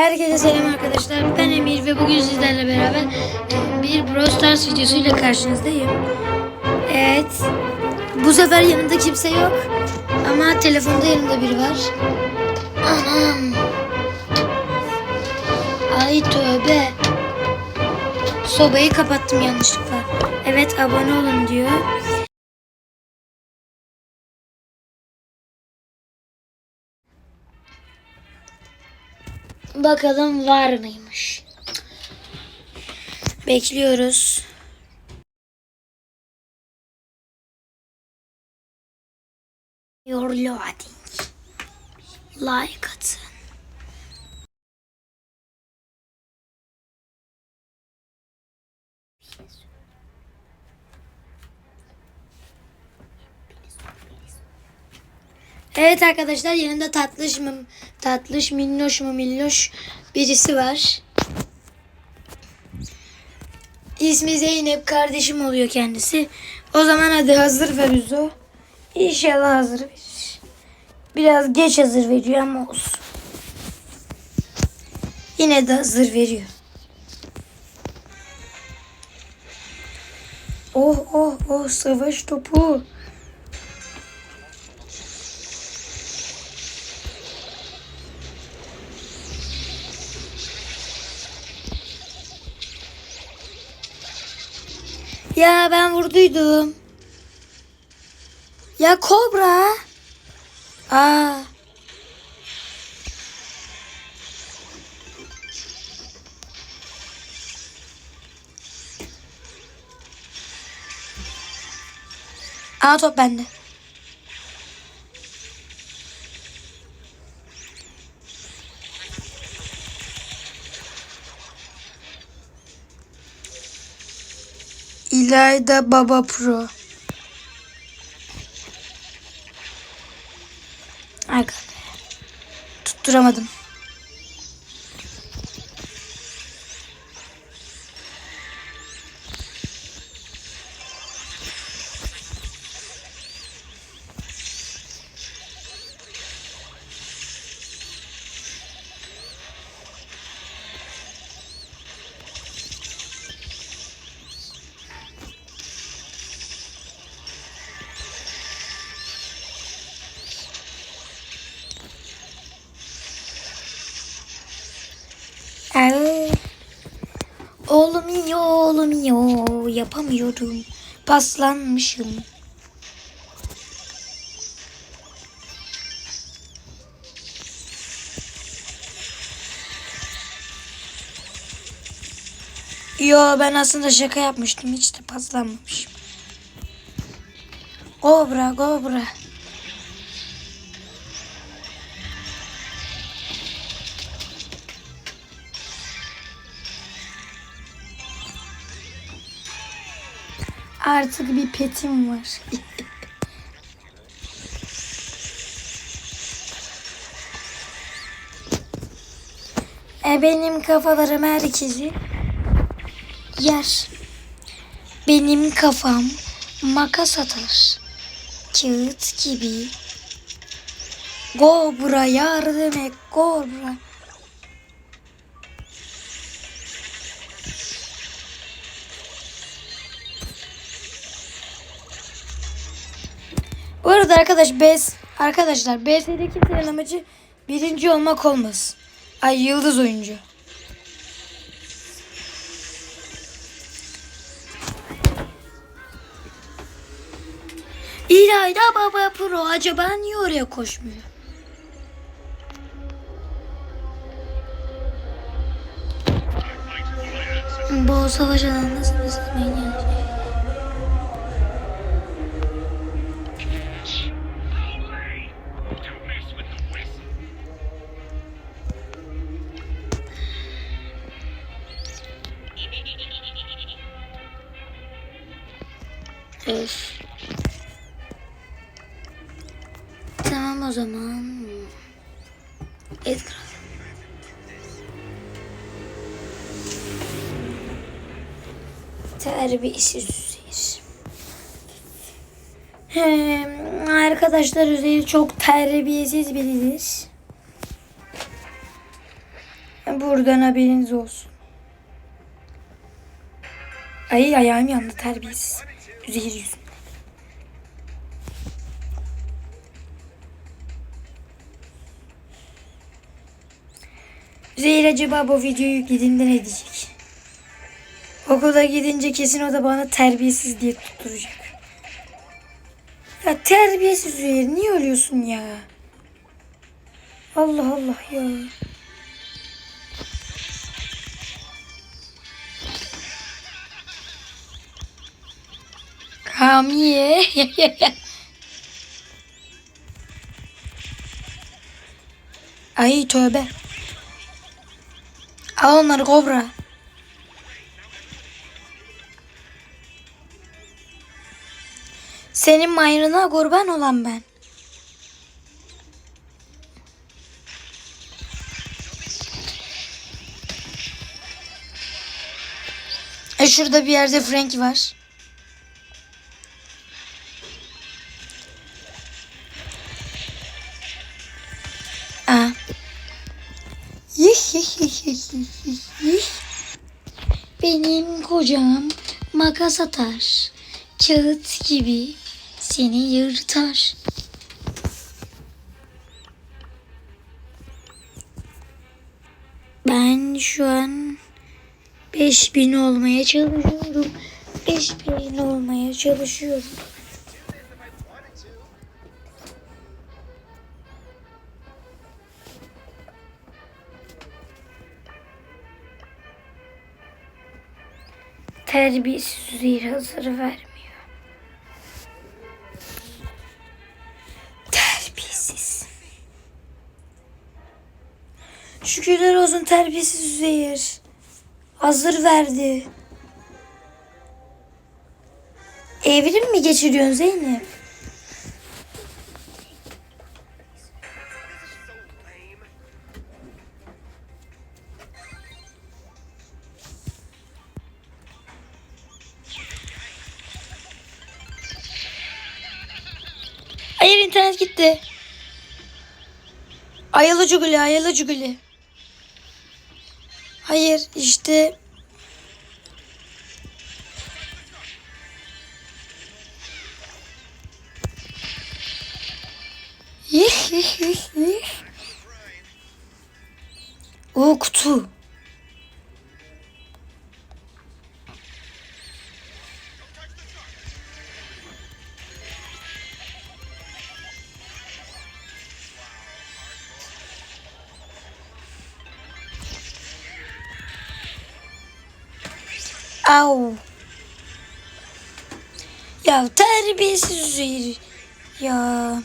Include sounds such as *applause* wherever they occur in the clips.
Herkese selam arkadaşlar. Ben Emir ve bugün sizlerle beraber e, bir Brawl Stars videosuyla karşınızdayım. Evet. Bu sefer yanımda kimse yok. Ama telefonda yanımda biri var. Anam. Ay tövbe. Sobayı kapattım yanlışlıkla. Evet abone olun diyor. Bakalım var mıymış? Bekliyoruz. Your loading. Like atın. Evet arkadaşlar yanında tatlış mı tatlış minnoş mu minnoş birisi var. İsmi Zeynep kardeşim oluyor kendisi. O zaman hadi hazır ver Üzo. İnşallah hazır verir. Biraz geç hazır veriyor ama olsun. Yine de hazır veriyor. Oh oh oh savaş topu. Ya ben vurduydum. Ya kobra. Aa. Aa top bende. İlayda Baba Pro. Be. Tutturamadım. Yapamıyorum. Paslanmışım. Yo ben aslında şaka yapmıştım. Hiç de paslanmamışım. Gobra gobra. Artık bir petim var. e benim kafalarım herkesi yer. Benim kafam makas atar. Kağıt gibi. Gobra yardım et Gobra. Arada arkadaş BS arkadaşlar BS'de kimsenin amacı birinci olmak olmaz. Ay yıldız oyuncu. İlayda Baba Pro acaba niye oraya koşmuyor? Bu savaş alanında sınırsız Öf. Tamam o zaman. Edgar. Terbiyesiz Üzeyir. Hem, arkadaşlar Üzeyir çok terbiyesiz biridir. Buradan haberiniz olsun. Ay ayağım yandı terbiyesiz. Zehir yüzünden. Zehir acaba bu videoyu yüklediğinde ne diyecek? Okula gidince kesin o da bana terbiyesiz diye tutturacak. Ya terbiyesiz Zehir niye ölüyorsun ya? Allah Allah ya. Kamiye. *laughs* Ay tövbe. Al onları kobra. Senin mayrına kurban olan ben. E şurada bir yerde Frank var. Benim kocam makas atar. Kağıt gibi seni yırtar. Ben şu an 5000 olmaya çalışıyorum. 5000 olmaya çalışıyorum. Terbiyesiz Üzeyir hazır vermiyor. Terbiyesiz. Şükürler olsun terbiyesiz Üzeyir. Hazır verdi. Evrim mi geçiriyorsun Zeynep? İnternet gitti. Ayalı cuguli, ayalı cuguli. Hayır işte Au. Ya terbiyesiz Üzeyir. Ya.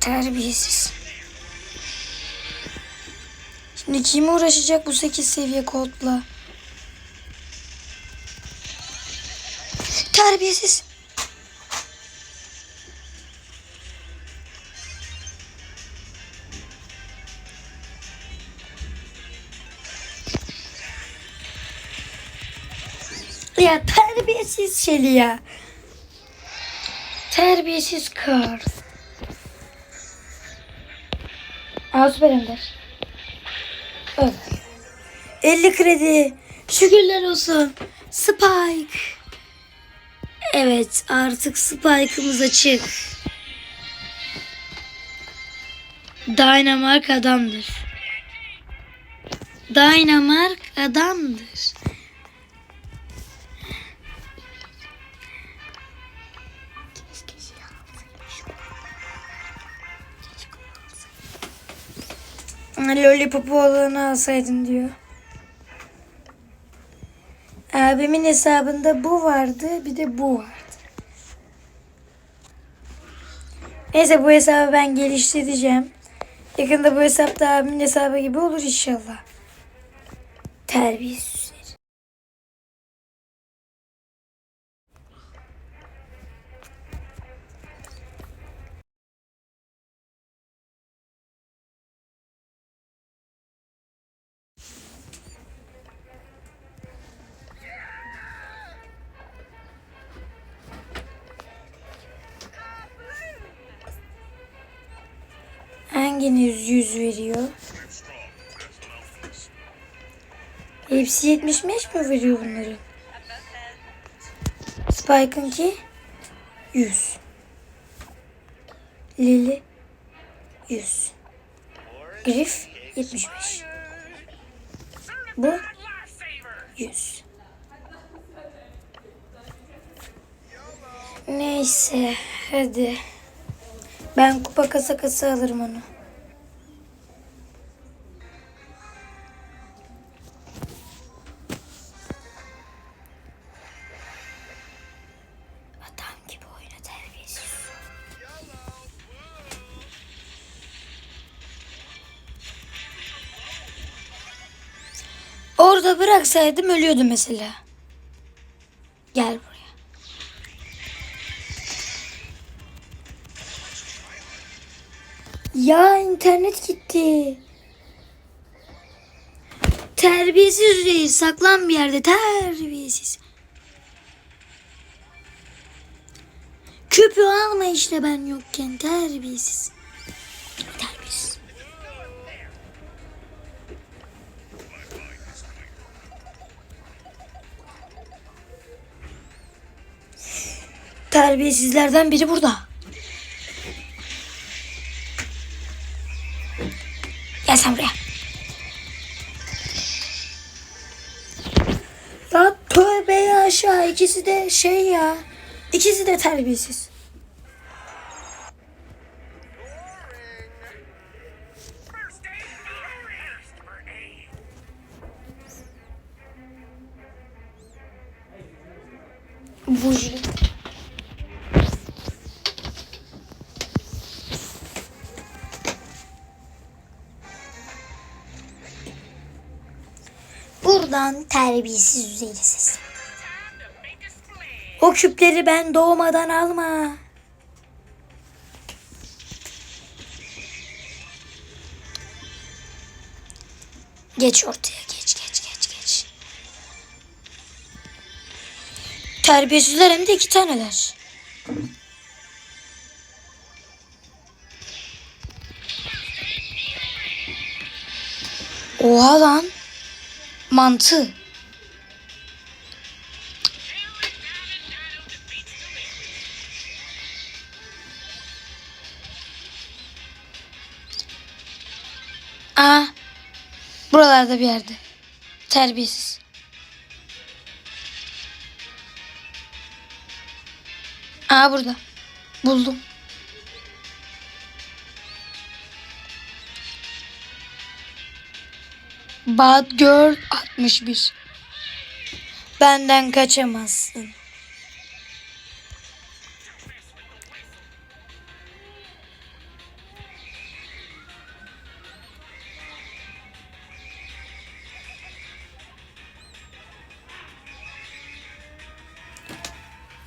Terbiyesiz. Şimdi kim uğraşacak bu 8 seviye kodla? Terbiyesiz. Ya terbiyesiz Şeli ya. Terbiyesiz kar. Aa süper Ender. Evet. 50 kredi. Şükürler olsun. Spike. Evet artık Spike'ımız açık. Dynamark adamdır. Dynamark adamdır. Lollipop'u olanı alsaydın diyor. Abimin hesabında bu vardı bir de bu vardı. Neyse bu hesabı ben geliştireceğim. Yakında bu hesap da abimin hesabı gibi olur inşallah. Terbiyesiz. Hanginiz yüz veriyor? Hepsi 75 mi veriyor bunları? Spike'ınki 100. Lily 100. Griff 75. Bu 100. Neyse hadi. Ben kupa kasa kasa alırım onu. Bıraksaydım ölüyordu mesela. Gel buraya. Ya internet gitti. Terbiyesiz reis saklan bir yerde terbiyesiz. Küpü alma işte ben yokken terbiyesiz. Terbiyesiz. Terbiyesizlerden biri burada. Gel sen buraya. Ya tövbe ya aşağı ikisi de şey ya. İkisi de terbiyesiz. Buji. Buradan terbiyesiz splash. O küpleri ben doğmadan alma. Geç ortaya geç geç geç geç. Terbiyesizler hem de iki taneler. Oha lan. Mantı. Aa. Buralarda bir yerde. Terbiyesiz. Aa burada. Buldum. Bad Girl 61. Benden kaçamazsın.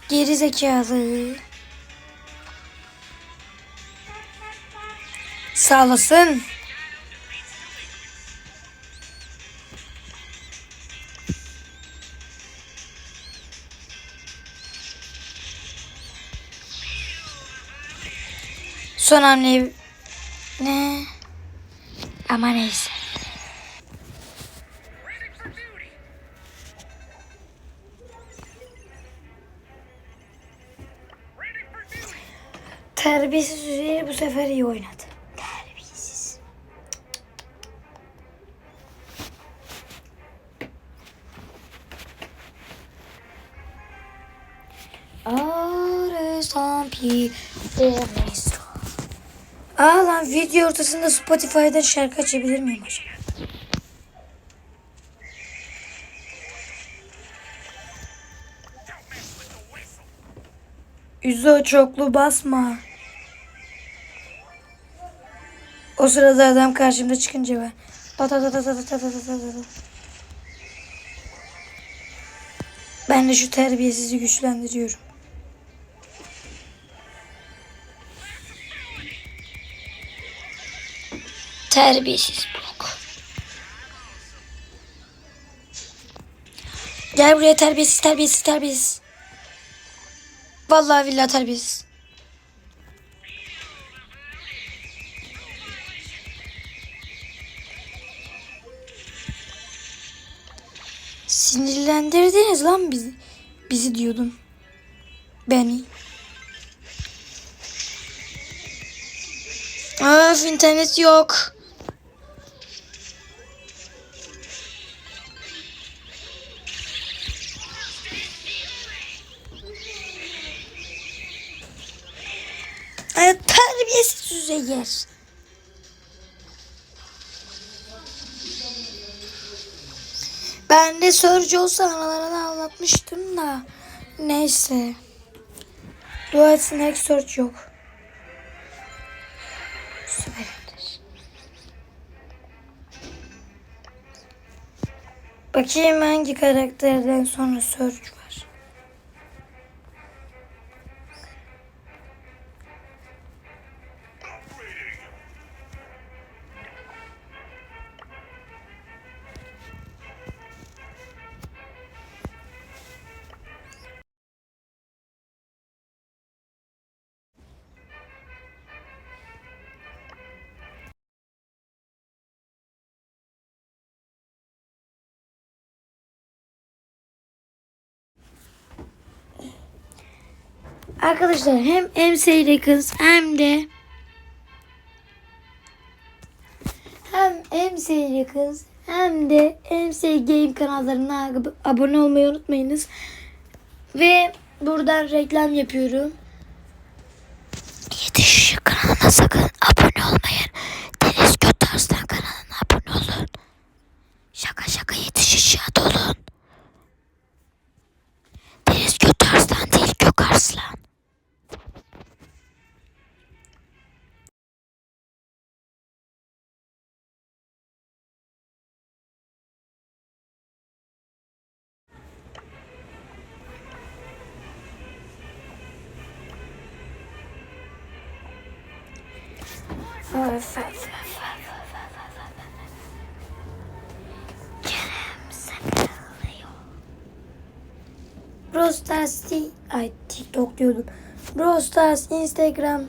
Geri zekalı. Sağ olasın. Son hamleyi... Ne? Ama neyse. Terbiyesiz Hüseyin bu sefer iyi oynadı. Terbiyesiz. Ağrı zampi olmasın. Aa lan video ortasında Spotify'dan şarkı açabilir miyim acaba? Üzo çoklu basma. O sırada adam karşımda çıkınca ben. Ta ta ta ta ta ta. Ben de şu terbiyesizi güçlendiriyorum. Terbiyesiz blok. Gel buraya terbiyesiz terbiyesiz terbiyesiz. Vallahi billahi terbiyesiz. Sinirlendirdiniz lan bizi. Bizi diyordum. Beni. Öf internet yok. Üzeyir. Ben de Sörcü olsa analarına anlatmıştım da. Neyse. Dua etsin search yok. Süperdir. Bakayım hangi karakterden sonra search var. Arkadaşlar hem MC Records hem de hem MC Records hem de MC Game kanallarına ab- abone olmayı unutmayınız. Ve buradan reklam yapıyorum. Yetiş kanalına sakın abone olmayın. Deniz Götarslan kanalına abone olun. Şaka şaka yetiş ışığa olun. Deniz Götarslan değil Gökarslan. Öf, Brawl ay TikTok diyordum. Brawl Instagram,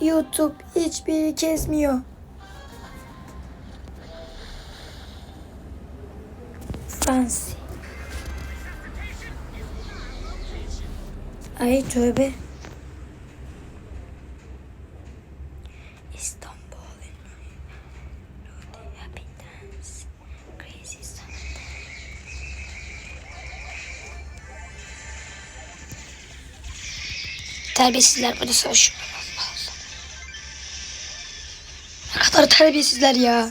YouTube hiçbiri kesmiyor. Fransi. Ay tövbe. Terbiyesizler bana savaşıyor. Ne kadar terbiyesizler. Ya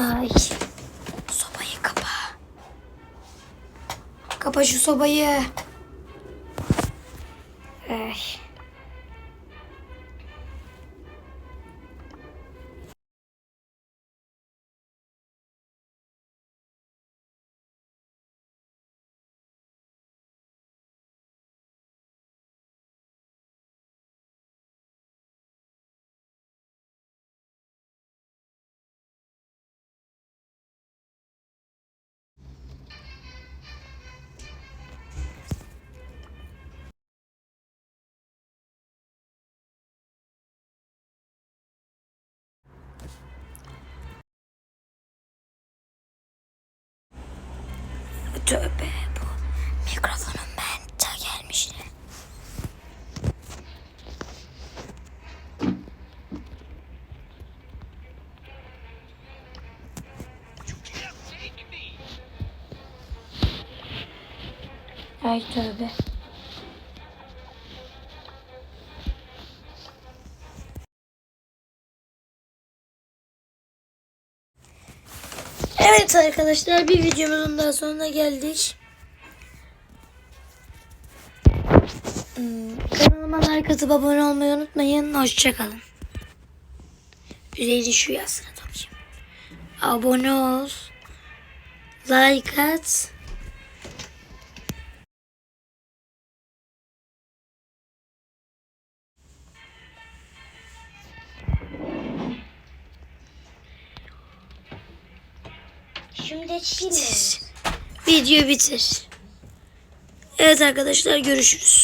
Ay. Sobayı kapa. Kapa şu sobayı. Ay. Tövbe bu mikrofonun ben ta gelmişti. Ay tövbe. Evet arkadaşlar bir videomuzun daha sonuna geldik. Hmm, Kanalıma like atıp abone olmayı unutmayın. Hoşçakalın. Üzeri şu yazsana bakayım. Abone ol. Like at. Çiğ Video bitir. Evet arkadaşlar görüşürüz.